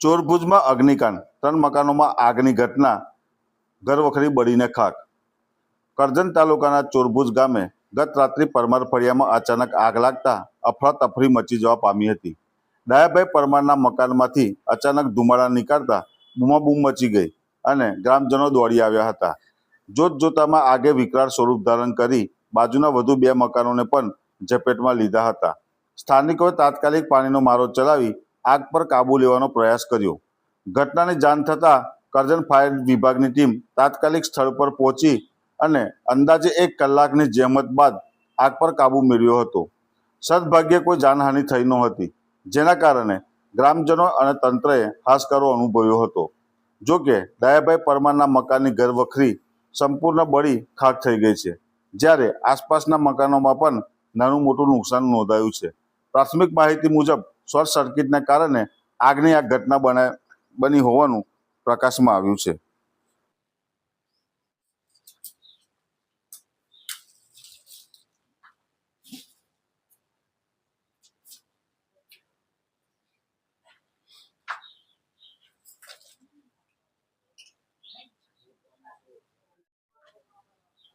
ચોરભુજમાં અગ્નિકાંડ. ત્રણ મકાનોમાં આગની ઘટના. ઘરવખરી બળીને ખાક કરજણ તાલુકાના ચોરભુજ ગામે ગત રાત્રિ પરમાર ફળિયામાં અચાનક આગ લાગતા અફરાતફરી મચી જવા પામી હતી. ડાયાભાઈ પરમારના મકાનમાંથી અચાનક ધુમાડા નીકળતા બૂમાબૂમ મચી ગઈ અને ગ્રામજનો દોડી આવ્યા હતા. જોત જોતામાં આગે વિકરાળ સ્વરૂપ ધારણ કરી બાજુના વધુ બે મકાનોને પણ ઝપેટમાં લીધા હતા. સ્થાનિકોએ તાત્કાલિક પાણીનો મારો ચલાવી આગ પર કાબૂ લેવાનો પ્રયાસ કર્યો. ઘટનાની જાણ થતાં કરજણ ફાયર વિભાગની ટીમ તાત્કાલિક સ્થળ પર પહોંચી અને અંદાજે એક કલાકની જહેમત બાદ આગ પર કાબૂ મેળવ્યો હતો. સદભાગ્યે કોઈ જાનહાનિ થઈ નહોતી, જેના કારણે ગ્રામજનો અને તંત્રએ હાશકારો અનુભવ્યો હતો. જો કે, દયાભાઈ પરમારના મકાનની ઘરવખરી સંપૂર્ણ બળી ખાક થઈ ગઈ છે, જ્યારે આસપાસના મકાનોમાં પણ નાનું મોટું નુકસાન નોંધાયું છે. પ્રાથમિક માહિતી મુજબ શોર્ટ સર્કિટને કારણે આગની આ ઘટના બના, બની હોવાનું પ્રકાશમાં આવ્યું છે.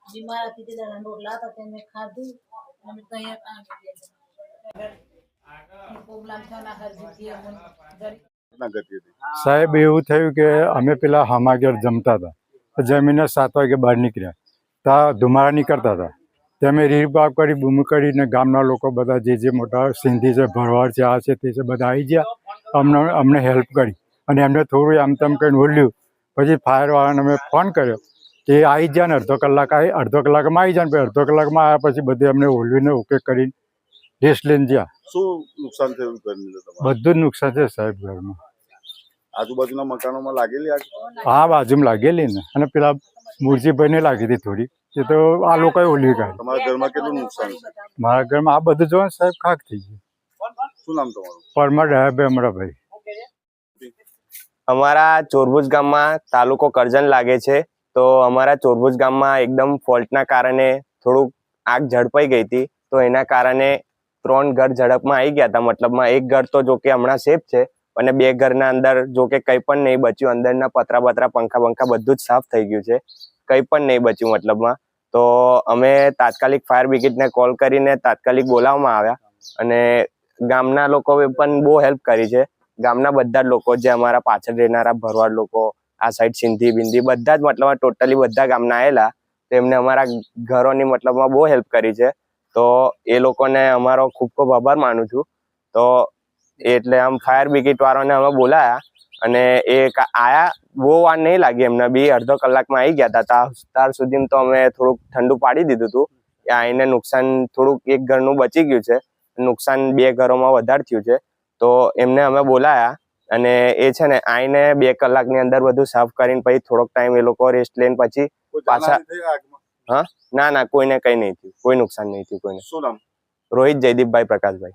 બીમાર હતી તે દાડા રોટલા હતા તે મેં ખાધું અમે તો અહીંયા કામ સાહેબ, એવું થયું કે અમે પેલા હમાગર જમતા હતા. જમીને સાત વાગે બહાર નીકળ્યા. ત્યાં ધુમાડા નીકળતા હતા. તેમે અમે રીબાપ કરી, બૂમ કરીને ગામના લોકો બધા જે જે મોટા સિંધી છે, ભરવાડ છે, આ છે, તે છે, બધા આવી ગયા. અમને અમને હેલ્પ કરી. અને એમને થોડું આમ તેમ કરીને ઓલ્યું પછી ફાયરવાળાને અમે ફોન કર્યો કે આવી ગયા ને અડધો કલાક આવી અડધો કલાકમાં આવી જાય ને અડધો કલાકમાં આવ્યા પછી બધે અમને ઓલ્વીને ઓકે કરીને રેસ્ટ લઈને ગયા શું નુકસાન થયું ઘરની બધું જ નુકસાન છે સાહેબ ઘરમાં આજુબાજુના મકાનોમાં લાગેલી આગ? હા બાજુમાં લાગેલી ને. અને પેલા મૂળજીભાઈને લાગી હતી થોડી. એ તો આ લોકોએ ઓલી કાઢી તમારા ઘરમાં કેટલું નુકસાન છે? મારા ઘરમાં આ બધું જોવા સાહેબ ખાક થઈ ગયું. શું નામ તમારું? પરમાર ડાયાભાઈ અમરાભાઈ અમારા ચોરભુજ ગામમાં તાલુકો કરજણ લાગે છે. તો અમારા ચોરભુજ ગામમાં એકદમ ફોલ્ટના કારણે થોડુંક આગ ઝડપાઈ ગઈ હતી. તો એના કારણે ત્રણ ઘર ઝડપમાં આવી ગયા હતા મતલબમાં એક ઘર તો જો કે હમણાં સેફ છે, અને બે ઘરના અંદર જો કે કંઈ પણ નહીં બચ્યું. અંદરના પતરા પતરા પંખા પંખા બધું જ સાફ થઈ ગયું છે. કંઈ પણ નહીં બચ્યું મતલબમાં. તો અમે તાત્કાલિક ફાયર બ્રિગેડને કોલ કરીને તાત્કાલિક બોલાવવામાં આવ્યા. અને ગામના લોકોએ પણ બહુ હેલ્પ કરી છે. ગામના બધા જ લોકો જે અમારા પાછળ રહેનારા ભરવાડ લોકો, આ સાઈડ સિંધી બિંદી બધા જ મતલબમાં ટોટલી બધા ગામના આવેલા તો એમને અમારા ઘરોની મતલબમાં બહુ હેલ્પ કરી છે. તો એ લોકોને અમારો ખૂબ ખૂબ આભાર માનું છું. તો એટલે આમ ફાયર બ્રિગેડવાળાને અમે બોલાયા અને એ કા- આયા બહુ વાર નહીં લાગી એમને. બી અડધો કલાકમાં આવી ગયા હતા ત્યાર સુધીમાં તો અમે થોડુંક ઠંડુ પાડી દીધું હતું. એ આઈને નુકસાન થોડુંક એક ઘરનું બચી ગયું છે. નુકસાન બે ઘરોમાં વધારે થયું છે. તો એમને અમે બોલાયા અને એ છે ને આઈને બે કલાકની અંદર બધું સાફ કરીને પછી થોડોક ટાઈમ એ લોકો રેસ્ટ લઈને પછી પાછા- આગમાં ના ના કોઈને કઈ નહીં થયું. કોઈ નુકસાન નહીં થયું કોઈને. શું નામ? રોહિત જયદીપભાઈ પ્રકાશભાઈ.